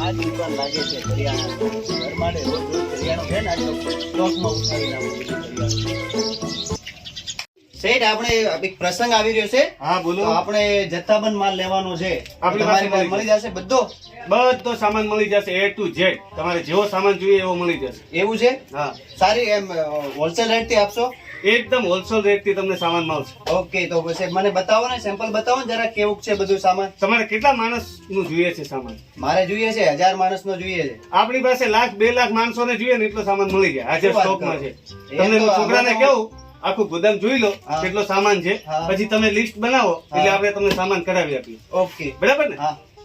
આ દુકાન લાગે છે કરિયાણા ઘર રોજ રોજ કરિયાણું છે ને આજ સ્ટોકમાં ઉતારી નાખું શેઠ આપણે એક પ્રસંગ આવી રહ્યો છે. હા બોલો. આપણે જથ્થાબંધ માલ લેવાનો છે. તમારી પાસે મળી જશે બધો? બધો સામાન મળી જશે એ ટુ ઝેડ તમારે જેવો સામાન જોઈએ એવો મળી જશે. એવું છે? હા. સારી એમ હોલસેલ રેટથી આપશો? એકદમ હોલસેલ રેટથી તમને સામાન મળશે. ઓકે તો પછી મને બતાવો ને સેમ્પલ બતાવો ને જરા કેવું છે બધું સામાન? તમારે કેટલા માણસનું જોઈએ છે સામાન? મારે જોઈએ છે હજાર માણસ નો જોઈએ છે. આપણી પાસે લાખ બે લાખ માણસો ને જોઈએ ને એટલો સામાન મળી જાય. આજે સ્ટોકમાં છે? તમને છોકરાને કેવું આખું ગોદામ જોઈ લો કેટલો સામાન છે. પછી તમે લિસ્ટ બનાવો એટલે આપણે તમને સામાન કરાવી આપીએ. ઓકે બરાબર ને?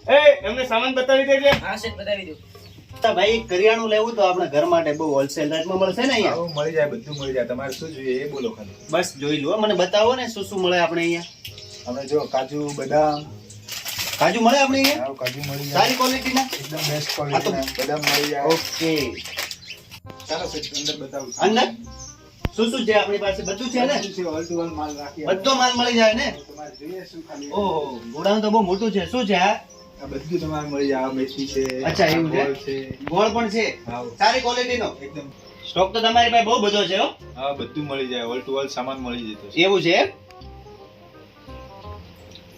એ એમને સામાન બતાવી દેજે. હા શેઠ બતાવી દઉં. તો ભાઈ કરિયાણું લેવું તો આપણે ઘર માટે બહુ હોલસેલ રેટમાં મળશે ને અહીંયા? મળી જાય બધું મળી જાય. તમારે શું જોઈએ એ બોલો ખાલી. બસ જોઈ લો મને બતાવો ને શું શું મળે આપણે અહીંયા. આપણે જો કાજુ બદામ. કાજુ મળે આપણે અહીંયા? કાજુ મળી જાય. સારી ક્વોલિટીના એકદમ બેસ્ટ ક્વોલિટીના બદામ મળી જાય. ઓકે. ચાલો પછી અંદર બતાવું અંદર? શું શું છે આપણી પાસે? બધું છે ને? ઓલ ટુ ઓલ માલ રાખીએ બધો માલ મળી જાય ને? તમારે જોઈએ શું ખાલી. ઓહો ગોડાઉન તો બહુ મોટું છે. શું છે આ? બધું તમારે મળી જાય. મેથી છે અચ્છા, એવું છે? ગોળ પણ છે? સારી ક્વોલિટીનો એકદમ. સ્ટોક તો તમારી પાસે બહુ બધો છે હો. હા બધું મળી જાય. ઓલ ટુ ઓલ સામાન મળી જતો છે. એવું છે?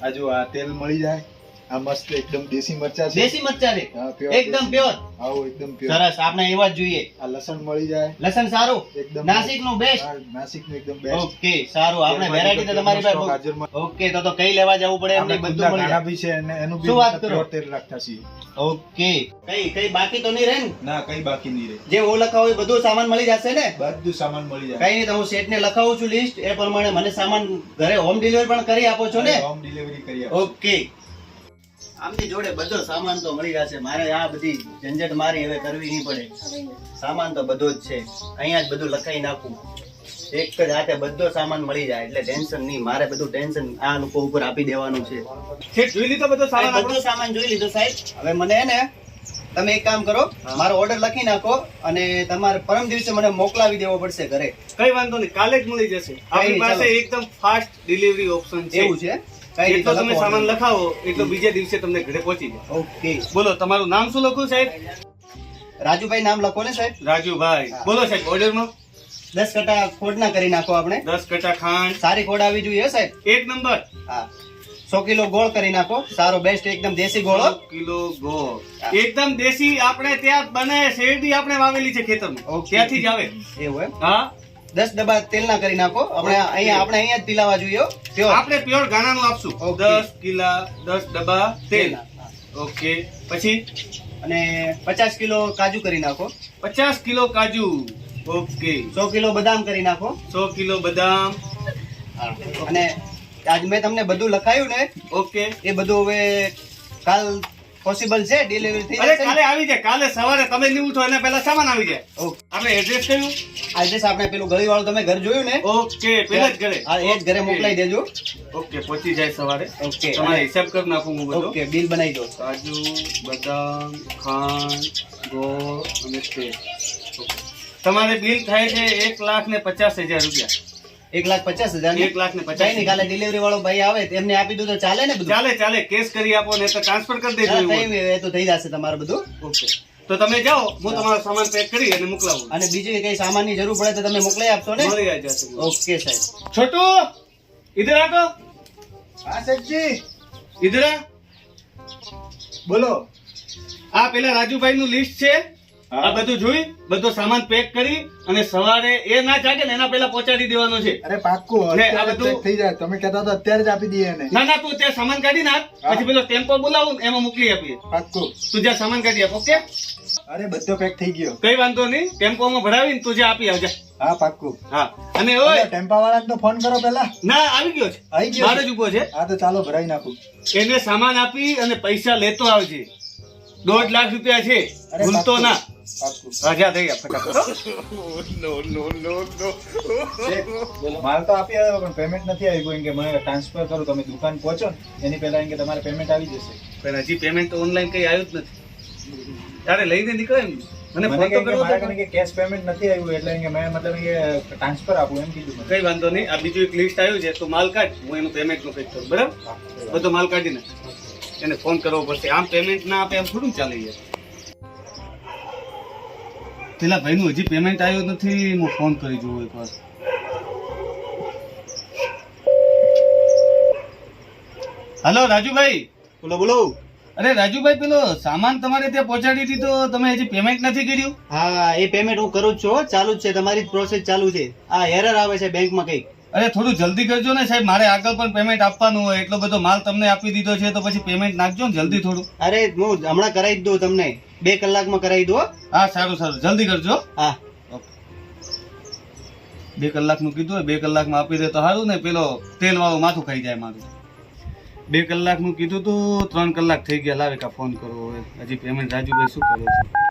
આ જો આ તેલ મળી જાય. આ મસ્ત એકદમ દેશી મરચા છે. દેશી મરચા છે. એકદમ પ્યોર આવો એકદમ પ્યોર સરસ આપણે એવા જ જોઈએ. આ લસણ મળી જાય. લસણ સારું. એકદમ નાસિકનું બેસ્ટ નાસિકનું એકદમ બેસ્ટ ઓકે સારું. આપણે વેરાયટી તો તમારી પાસે ઓકે તો તો કઈ લેવા જવું પડે? એમ બધું મળી જાય. બી છે અને એનું શું વાત બી કરો? તેલ રાખતા છીએ. ઓકે. કઈ કઈ બાકી તો નહીં રહે ને? ના કઈ બાકી નહીં રહે. જે હું લખાવું એ બધું સામાન મળી જશે ને? બધું સામાન મળી જાય. કઈ નહીં તો હું શેઠ ને લખાવું છું લિસ્ટ એ પ્રમાણે મને સામાન ઘરે હોમ ડિલિવરી પણ કરી આપો છો ને? હોમ ડિલિવરી કરી આપો. ઓકે. આમની જોડે બધો સામાન તો મળી જશે. મારે આ બધી ઝંઝટ મારી હવે કરવી નહીં પડે. સામાન તો બધો જ છે. અહીંયા જ બધું લખાઈ નાખું. એક જ હાથે બધો સામાન મળી જાય. એટલે ટેન્શન નહીં. મારે બધું ટેન્શન આ લોકો ઉપર આપી દેવાનું છે. ઠીક જોઈ લીધો બધો સામાન બધો સામાન જોઈ લીધો સાહેબ. હવે મને ને તમે એક કામ કરો. મારો ઓર્ડર લખી નાખો અને તમારે પરમ દિવસે મને મોકલાવી દેવો પડશે ઘરે. કઈ વાંધો નહીં. કાલે જ મળી જશે. આપણી પાસે એકદમ ફાસ્ટ ડિલિવરી ઓપ્શન છે. એવું છે? જેટલો તમે સામાન લખાવો એટલો બીજા દિવસે તમને ઘરે પહોંચી જાય. ઓકે. બોલો તમારું નામ શું લખું સાહેબ? રાજુભાઈ નામ લખો ને સાહેબ? રાજુભાઈ. બોલો સાહેબ ઓર્ડરમાં દસ કટા ખોડના કરી નાખો આપણે. દસ કટા ખાંડ. સારી ખોડ આવી જોઈએ સાહેબ. એક નંબર. હા. સો કિલો ગોળ કરી નાખો. સારો બેસ્ટ એકદમ દેશી ગોળ કિલો ગોળ. એકદમ દેશી આપણે ત્યાં બને શેરડી આપણે વાવેલી છે ખેતરમાં. ઓકે. ત્યાંથી જ આવે. એવું એમ? હા. દસ ડબ્બા તેલના કરી નાખો. આપણે અહીંયા આપણે અહીંયા જ પીલાવા જોઈએ પ્યોર આપણે પ્યોર ગાણાનું આપશું. ઓકે. દસ કિલા દસ ડબ્બા તેલ. ઓકે પછી? અને પચાસ કિલો કાજુ કરી નાખો. પચાસ કિલો કાજુ. ઓકે સો કિલો બદામ કરી નાખો. સો કિલો બદામ. અને આજ મેં તમને બધું લખાયું ને ઓકે એ બધું હવે કાલ પોસિબલ છે? ડિલિવરી થઈ જશે કાલે આવી જાય. કાલે સવારે તમે નહીં ઉઠો એના પહેલા સામાન આવી જાય. આપણે એડ્રેસ કયું એડ્રેસ આપણે પેલું ગળી વાળું તમે ઘર જોયું ને? ઓકે પેલા જ ઘરે. હા એ જ ઘરે મોકલાઈ દેજો. ઓકે પહોંચી જાય સવારે. ઓકે તમારે હિસાબ કરી નાખું હું બધો. ઓકે બિલ બનાવી દો. કાજુ બદામ ખાંડ ગોળ અને તેલ. તમારે બિલ થાય છે એક લાખ ને પચાસ હજાર રૂપિયા. એક લાખ પચાસ હજાર એક લાખ ને પચાસ કાલે ડિલિવરી વાળો ભાઈ આવે એમને આપી દઉં તો ચાલે ને બધું? ચાલે ચાલે. કેસ કરી આપો ને તો ટ્રાન્સફર કરી દેજો એ તો થઈ જશે તમારું બધું. ઓકે. તો તમે જાઓ હું તમારો સામાન પેક કરી અને મોકલાવું. અને બીજું કઈ સામાનની જરૂર પડે તો તમે મોકલાઈ આપશો ને? મળી જશે ઓકે સાહેબ. છોટુ ઇધર આતો હા સાહેબજી. ઇધર બોલો. આ પેલા રાજુભાઈ નું લિસ્ટ છે. આ બધું જોઈ બધો સામાન પેક કરી અને સવારે એ ના જાગે ને એના પહેલા પહોંચાડી દેવાનો છે. અરે પાક્કું ને આ બધું- થઈ જાય. તમે કહેતા તો અત્યારે જ આપી દઈએ ને ના ના તું ત્યાં સામાન કાઢી નાખ. પછી પેલો ટેમ્પો બોલાવું એમાં મોકલી આપીએ. પાક્કું. તું જ્યાં સામાન કાઢી આપ ઓકે? અરે બધો પેક થઈ ગયો. કઈ વાંધો નહીં. ટેમ્પોમાં ભરાવીને તું જે આપી આવજે. હા પાક્કું. હા. અને ઓય! ટેમ્પા વાળાને તો ફોન કરો પેલા ના આવી ગયો છે. આવી ગયો મારે જ ઊભો છે. હા તો ચાલો ભરાઈ નાખું. એને સામાન આપી અને પૈસા લેતો આવજે. દોઢ લાખ રૂપિયા છે. ભૂલતો ના. રાજા ફટાફટ માલ તો આપી આવ્યો પણ પેમેન્ટ નથી આવ્યું. કે મને ટ્રાન્સફર કરો તમે દુકાન પહોંચો એની પહેલા એમ કે તમારે પેમેન્ટ આવી જશે. પણ હજી પેમેન્ટ ઓનલાઈન કઈ આવ્યું જ નથી. ત્યારે લઈને નીકળે એમ. મને ફોન તો મારા કે કેશ પેમેન્ટ નથી આવ્યું એટલે કે મેં મતલબ કે ટ્રાન્સફર આપું એમ કીધું કઈ વાંધો નહીં. આ બીજું એક લિસ્ટ આવ્યું છે તો માલ કાઢ. હું એનું પેમેન્ટનું કઈ કરું બરાબર? હા, બધો માલ કાઢીને. એને ફોન કરવો પડશે. આમ પેમેન્ટ ના આપે એમ થોડું ચાલી યાર પેલા ભાઈનું હજી પેમેન્ટ આવ્યું નથી હું ફોન કરી જોઉં એકવાર હલો રાજુભાઈ? બોલો બોલો. અરે રાજુભાઈ પેલો સામાન તમારે ત્યાં પહોંચાડી દીધો તમે હજી પેમેન્ટ નથી કર્યું? હા એ પેમેન્ટ હું કરું જ છું ચાલુ જ છે તમારી જ પ્રોસેસ ચાલુ છે. આ એરર આવે છે બેંકમાં કંઈક. અરે થોડું જલ્દી કરજો ને સાહેબ મારે આગળ પણ પેમેન્ટ આપવાનું હોય એટલો બધો માલ તમને આપી દીધો છે તો પછી પેમેન્ટ નાખજો ને જલ્દી થોડું. અરે હું હમણાં કરાવી દઉં તમને. બે કલાકમાં કરાવી દો હા. સારું સારું. જલ્દી કરજો. હા. બે કલાકનું કીધું હોય બે કલાકમાં આપી દે તો સારું ને પેલો તેલ વાળું માથું ખાઈ જાય મારું. બે કલાકનું કીધું તું ત્રણ કલાક થઈ ગયા લાવે કા ફોન કરો હવે. હજી પેમેન્ટ રાજુભાઈ શું કરે છે?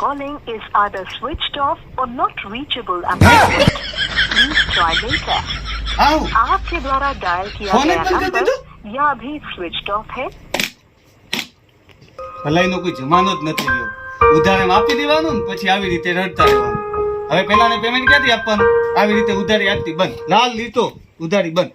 Calling is either switched off or not reachable. at the moment. Please try later. આવ आपके द्वारा डायल किया फोन गया एक बंद कर नंबर या अभी स्विच्ड ऑफ है ભલાઈનો કોઈ જમાનો જ નથી રહ્યો ઉધાર એમ આપી દેવાનું ને પછી આવી રીતે રડતા રહેવાનું હવે પેલાને પેમેન્ટ ક્યાંથી આપવાનું આવી રીતે ઉધારી આપતી બંધ લાલ લીધો ઉધારી બંધ